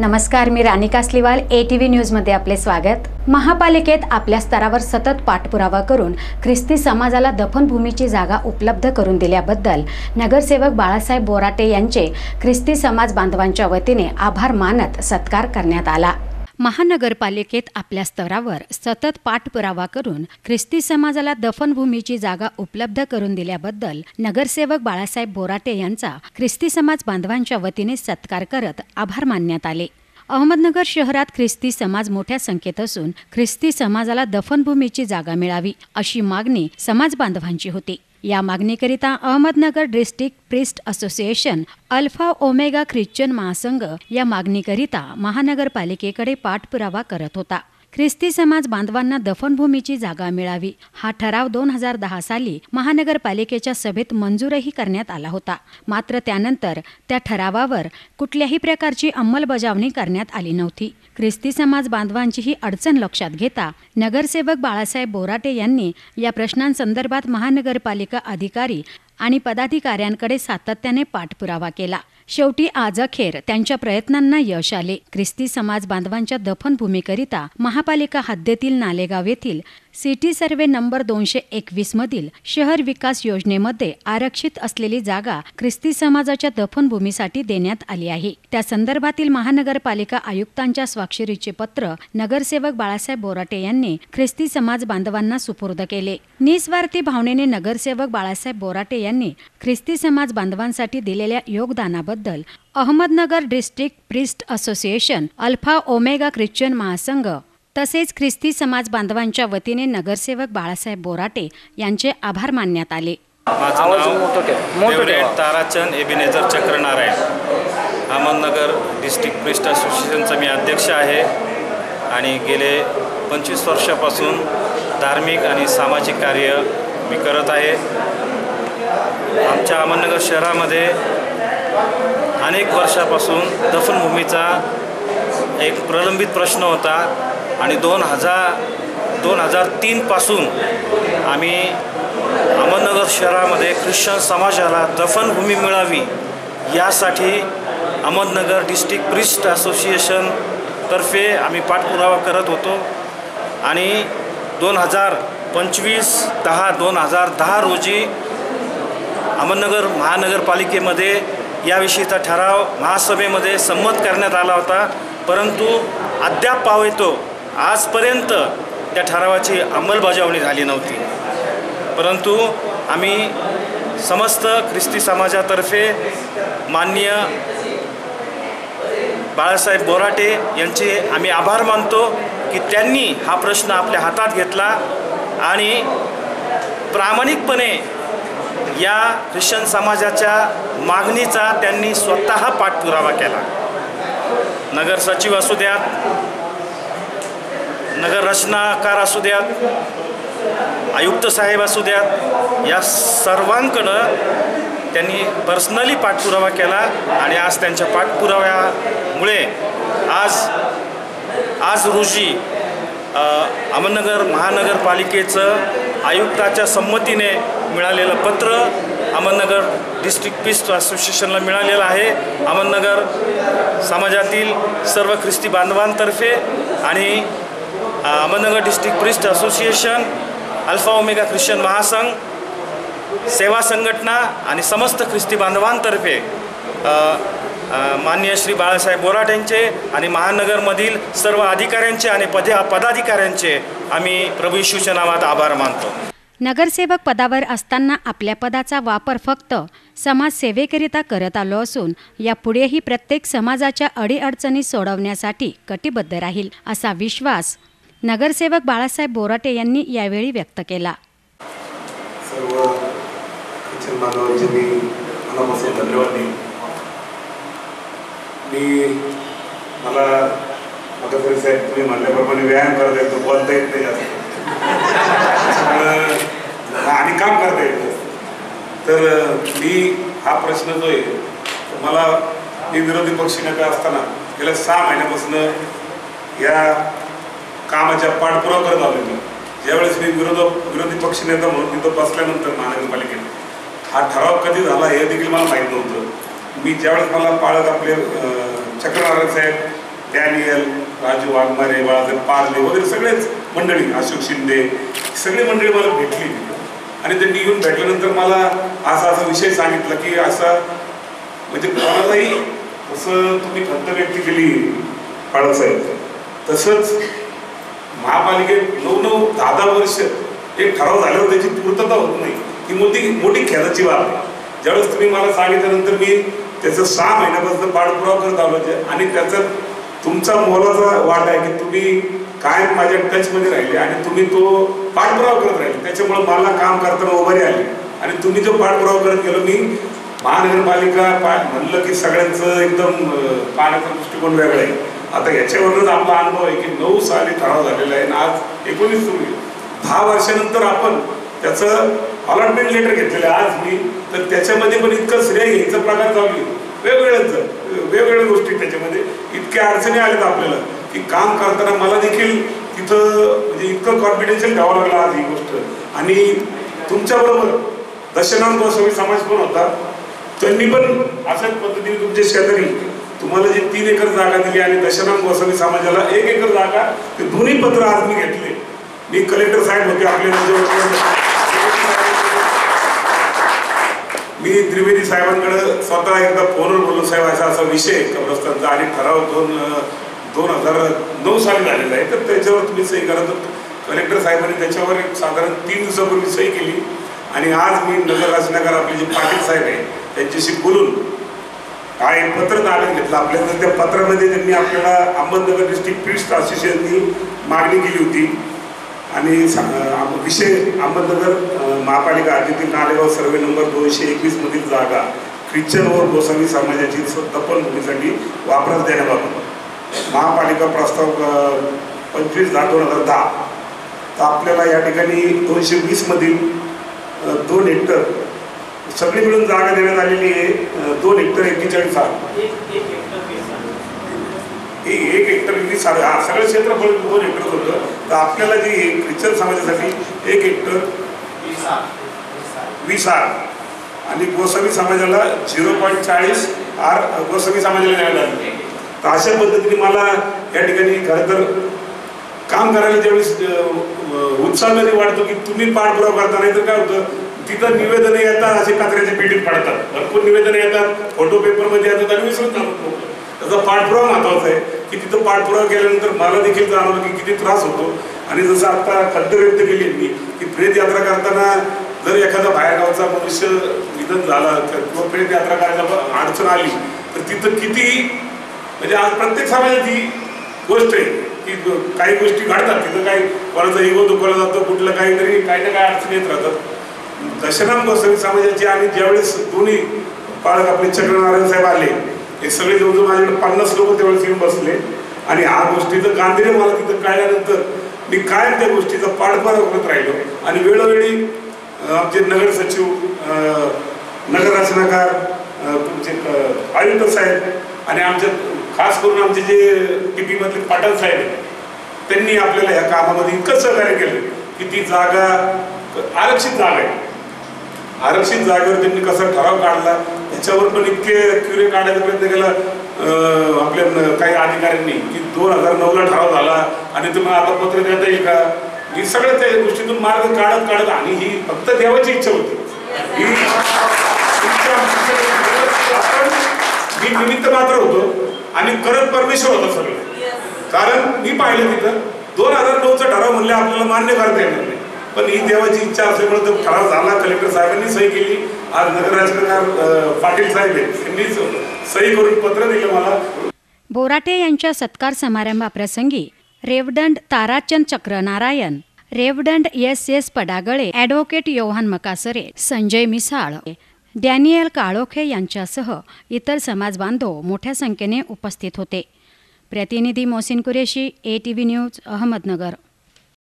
नमस्कार मी Rani Kasliwal A T V न्यूजमध्ये आपले स्वागत. महापालिकेत आपल्या स्तरावर सतत पाठपुरावा करून ख्रिस्ती समाजाला दफनभूमीची जागा उपलब्ध करून दिल्याबद्दल नगरसेवक बाळासाहेब बोराटे यांचे ख्रिस्ती समाज बांधवांच्या वतीने आभार मानत सत्कार करण्यात आला. महानगरपालिकेत आपल्या स्तरावर सतत पाठपुरावा करून ख्रिस्ती समाजाला दफनभूमीची जागा उपलब्ध करून दिल्याबद्दल नगरसेवक बाळासाहेब बोराटे यांचा ख्रिस्ती समाज बांधवांच्या वतीने सत्कार करत आभार मानण्यात आले. अहमदनगर शहरात ख्रिस्ती समाज मोठ्या संख्येत असून ख्रिस्ती समाजाला दफनभूमीची जागा मिळावी अशी मागणी समाज बांधवांची होती. या मागणीकरिता Ahmednagar district priest association alpha omega Christian महासंघ या मागणीकरिता महानगरपालिकेकडे पाठपुरावा करत होता. ख्रिस्ती समाज बांधवांना दफनभूमीची जागा मिळावी. हा ठराव दोन हजार दहा साली महानगरपालिकेच्या सभेत मंजूरही करण्यात आला होता. मात्र त्यानंतर त्या ठरावावर कुठल्याही प्रकारची अंमलबजावणी करण्यात आली नव्हती. ख्रिस्ती समाज बांधवांची ही अडचण लक्षात घेता नगरसेवक बाळासाहेब बोराटे यांनी या प्रश्नांसंदर्भात महानगरपालिका अधिकारी आणि पदाधिकाऱ्यांकडे सातत्याने पाठपुरावा केला. शेवटी आज अखेर त्यांच्या प्रयत्नांना यश आले. ख्रिस्ती समाज बांधवांच्या दफनभूमीकरिता महापालिका हद्दीतील नालेगाव येथील सिटी सर्वे नंबर दोनशे एकवीसमधील शहर विकास योजनेमध्ये आरक्षित असलेली जागा ख्रिस्ती समाजाच्या दफनभूमीसाठी देण्यात आली आहे. त्या संदर्भातील महानगरपालिका आयुक्तांच्या स्वाक्षरीचे पत्र नगरसेवक बाळासाहेब बोराटे यांनी ख्रिस्ती समाज बांधवांना सुपूर्द केले. निस्वार्थी भावनेने नगरसेवक बाळासाहेब बोराटे यांनी ख्रिस्ती समाज बांधवांसाठी दिलेल्या योगदानाबद्दल Ahmednagar district priest association alpha omega Christian महासंघ तसेच ख्रिस्ती समाज बांधवांच्या वतीने नगरसेवक बाळासाहेब बोराटे यांचे आभार मानण्यात आले. माझं आवाज नाव. Tarachand Ebenezer Chakranarayan. Ahmednagar district priest असोसिएशनचा मी अध्यक्ष आहे आणि गेले पंचवीस वर्षापासून धार्मिक आणि सामाजिक कार्य मी करत आहे. आमच्या अहमदनगर शहरामध्ये अनेक वर्षापासून दफनभूमीचा एक प्रलंबित प्रश्न होता. आणि दोन हजार दोन हजार तीनपासून आम्ही अहमदनगर शहरामध्ये ख्रिश्चन समाजाला दफनभूमी मिळावी यासाठी अहमदनगर डिस्ट्रिक्ट प्रिस्ट असोसिएशन तर्फे आम्ही पाठपुरावा करत होतो. आणि दोन हजार पंचवीस दहा दोन हजार दहा रोजी अहमदनगर महानगरपालिकेमध्ये याविषयीचा ठराव महासभेमध्ये संमत करण्यात आला होता. परंतु अद्याप पाव येतो. आजपर्यंत त्या ठरावाची अंमलबजावणी झाली नव्हती. परंतु आम्ही समस्त ख्रिस्ती समाजातर्फे माननीय बाळासाहेब बोराटे यांचे आम्ही आभार मानतो की त्यांनी हा प्रश्न आपल्या हातात घेतला आणि प्रामाणिकपणे या ख्रिश्चन समाजाच्या मागणीचा त्यांनी स्वतः पाठपुरावा केला. नगर सचिव असू द्यात नगर रचनाकार असू द्यात आयुक्त साहेब असू द्यात या सर्वांकडं त्यांनी पर्सनली पाठपुरावा केला आणि आज त्यांच्या पाठपुराव्यामुळे आज आज रोजी अहमदनगर महानगरपालिकेचं आयुक्ताच्या संमतीने मिळालेलं पत्र अहमदनगर डिस्ट्रिक्ट पीस असोसिएशनला मिळालेलं आहे. अहमदनगर समाजातील सर्व ख्रिस्ती बांधवांतर्फे आणि Ahmednagar district priest association alpha omega Christian महासंघ सेवा संघटना आणि समस्त ख्रिस्ती बांधवांतर्फे मान्य श्री बाळासाहेब बोराट यांचे आणि महानगरमधील सर्व अधिकाऱ्यांचे आणि पद पदाधिकाऱ्यांचे आम्ही प्रभू यशूच्या नावात आभार मानतो. नगरसेवक पदावर असताना आपल्या पदाचा वापर फक्त समाजसेवेकरिता करत आलो असून यापुढेही प्रत्येक समाजाच्या अडीअडचणी सोडवण्यासाठी कटिबद्ध राहील असा विश्वास नगरसेवक बाळासाहेब बोराटे यांनी यावेळी व्यक्त केला. सर्व बांधवांचे मी मनापासून धन्यवाद देईन. मी मला साहेब तुम्ही म्हणल्याप्रमाणे व्यायाम करता येतो बोलता येत नाही जास्त. आणि काम करता येत तर मी हा प्रश्न जो आहे मला मी विरोधी पक्षनेता असताना गेल्या सहा महिन्यापासून या कामाच्या पाठपुरावा करत आलो मी. ज्यावेळेस मी विरोध विरोधी पक्षनेता म्हणून तिथं बसल्यानंतर महानगरपालिकेत. हा ठराव कधी झाला हे देखील मला माहीत नव्हतं. मी ज्यावेळेस मला पाळत आपले चक्रनारायण साहेब डॅनियल राजू वाघमारे बाळासाहेब पारले वगैरे सगळेच मंडळी अशोक शिंदे सगळी मंडळी मला भेटली. आणि त्यांनी येऊन भेटल्यानंतर मला असा असा विषय सांगितला की असा म्हणजे कोणालाही असं तुम्ही खंत व्यक्त केली बाळासाहेब तसंच महापालिकेत नऊ नऊ दहा दहा वर्ष एक ठराव झाल्यावर त्याची पूर्तता होत नाही. ही मोठी मोठी खेदाची बाब आहे. ज्यावेळेस तुम्ही मला सांगितल्यानंतर मी त्याचं सहा महिन्यापासून पाठपुरावा करत आलो आणि त्याचा तुमचा मोलाचा वाटा आहे की तुम्ही कायम माझ्या टचमध्ये राहिले आणि तुम्ही तो पाठपुरावा करत राहिले. त्याच्यामुळे मला काम करताना उभारी आली. आणि तुम्ही जो पाठपुरावा करत गेलो मी महानगरपालिका पा म्हणलं की सगळ्यांचं एकदम पाहण्याचा दृष्टिकोन वेगळा आहे. आता याच्यावरूनच आपला अनुभव आहे की नऊ साली ठराव झालेला आहे आणि आज एकोणीस सुरू दहा वर्षानंतर आपण त्याचं अलॉटमेंट लेटर घेतलेलं आहे आज मी. तर त्याच्यामध्ये पण इतकं श्रेय घ्यायचा प्रकार चालू आहे. वेगवेगळ्याच वेगवेगळ्या गोष्टी त्याच्यामध्ये इतक्या अडचणी आल्यात आपल्याला की काम करताना मला देखील तिथं म्हणजे इतकं कॉन्फिडेन्शियल घ्यावं लागलं आज ही गोष्ट. आणि तुमच्याबरोबर दशनाम गोस्वामी समाज पण होता. त्यांनी पण अशाच पद्धतीने तुमचे शेजारी तुम्हाला जी तीन एकर जागा दिली आणि दशनाम गोस्वामी समाजाला एक एकर जागा ते दोन्ही पत्र आज मी घेतले. मी कलेक्टर साहेब होते आपले मी त्रिवेदी साहेबांकडे स्वतः एकदा फोनवर बोललो साहेब असा असा विषय आहे कब्रस्तानचा आणि ठराव दोन दोन हजार नऊ साली झालेला आहे. तर त्याच्यावर तुम्ही सही करा. तर कलेक्टर साहेबांनी त्याच्यावर एक साधारण तीन दिवसापूर्वी सही केली. आणि आज मी नगर रचनाकार आपले जे पाटील साहेब आहे त्यांच्याशी बोलून काय पत्र ताब्यात घेतलं. आपल्या त्या पत्रामध्ये त्यांनी आपल्याला अहमदनगर डिस्ट्रिक्ट पीस असोसिएशननी मागणी केली होती. आणि विषय अहमदनगर महापालिका हद्दीतील नालेगाव सर्वे नंबर दोनशे एकवीसमधील जागा ख्रिश्चन व गोसावी समाजाची दफन भूमीसाठी वापरात देण्याबाबत. महापालिका प्रस्ताव पंचवीस दहा दोन हजार दहा. तर आपल्याला या ठिकाणी दोनशे वीसमधील दोन हेक्टर सगळी मिळून जागा देण्यात आलेली आहे. अं, साल हे एक हेक्टर किती साडे हा सगळं क्षेत्र दोन हेक्टर होतं. तर आपल्याला जे ख्रिश्चन समाजासाठी एक हेक्टर वीस आर. आणि गोसावी समाजाला झिरो पॉईंट चाळीस आर गोसावी समाजाला द्यायला लागले. तर अशा पद्धतीने मला या ठिकाणी खरं तर काम करायला ज्यावेळेस उत्साह वाटतो की तुम्ही पाठपुरावा करता नाही तर काय होतं? तिथं निवेदनं येतात असे कात्र्याच्या पेटीत पाडतात. भरपूर निवेदनं येतात. फोटो पेपरमध्ये येतात आणि विसरून जातात त्याचा पाठपुरावा महत्त्वाचा आहे की तिथं पाठपुरावा केल्यानंतर मला देखील जाणवलं की किती त्रास होतो. आणि जसं आता खंत व्यक्त केली मी की प्रेत यात्रा करताना जर एखादा बाहेरगावचा मनुष्य निधन झाला तर किंवा प्रेत यात्रा करायला अडचण आली तर तिथं किती म्हणजे आज प्रत्येक समाजाची गोष्ट आहे की काही गोष्टी घडतात. तिथं काही कोणाचा इगो दुखवला जातो कुठलं काहीतरी काही ना काही अडचणी येत राहतात. दशराम गोसावी समाजाची आणि ज्यावेळेस दोन्ही पालक आपले चक्रनारायण साहेब आले हे सगळे जवळजवळ माझ्याकडे पन्नास लोक त्यावेळेस येऊन बसले. आणि हा गोष्टीचं गांधीर्य मला तिथं कळल्यानंतर मी कायम त्या गोष्टीचा पाठपुरावा करत राहिलो. आणि वेळोवेळी आमचे नगर सचिव नगररचनाकार नगर रचनाकार तुमचे आयुक्त साहेब आणि आमच्या खास करून आमचे जे टी पीमधले पाटील साहेब त्यांनी आपल्याला या कामामध्ये इतकं सहकार्य केलं की ती जागा आरक्षित जागा आहे. आरक्षित जागेवर त्यांनी कसा ठराव काढला त्याच्यावर पण इतके क्युरे काढायचा प्रयत्न केला आपल्या काही अधिकाऱ्यांनी की दोन हजार नऊला ठराव झाला आणि तुम्ही आता पत्र देता येईल का? ही सगळ्या त्या गोष्टीतून मार्ग काढत काढत आणि ही फक्त देवाची इच्छा होती. मी निमित्त मात्र होतो आणि करत परमेश्वर होता सगळं. कारण मी पाहिलं तिथं दोन हजार नऊचा ठराव म्हणले आपल्याला मान्य करता येणार नाही. पण ही देवाची इच्छा असल्यामुळे तो ठराव झाला. कलेक्टर साहेबांनी सही केली. आज नगर पाटील साहेब आहेत. त्यांनी सही करून पत्र दिलं मला. बोराटे यांच्या सत्कार समारंभाप्रसंगी reverend Tarachand Chakranarayan reverend S S Padagale advocate Yohan Makasare Sanjay Misal Daniel Kalokhe यांच्यासह इतर समाज बांधव मोठ्या संख्येने उपस्थित होते. प्रतिनिधी Mohsin Qureshi A T V news Ahmednagar.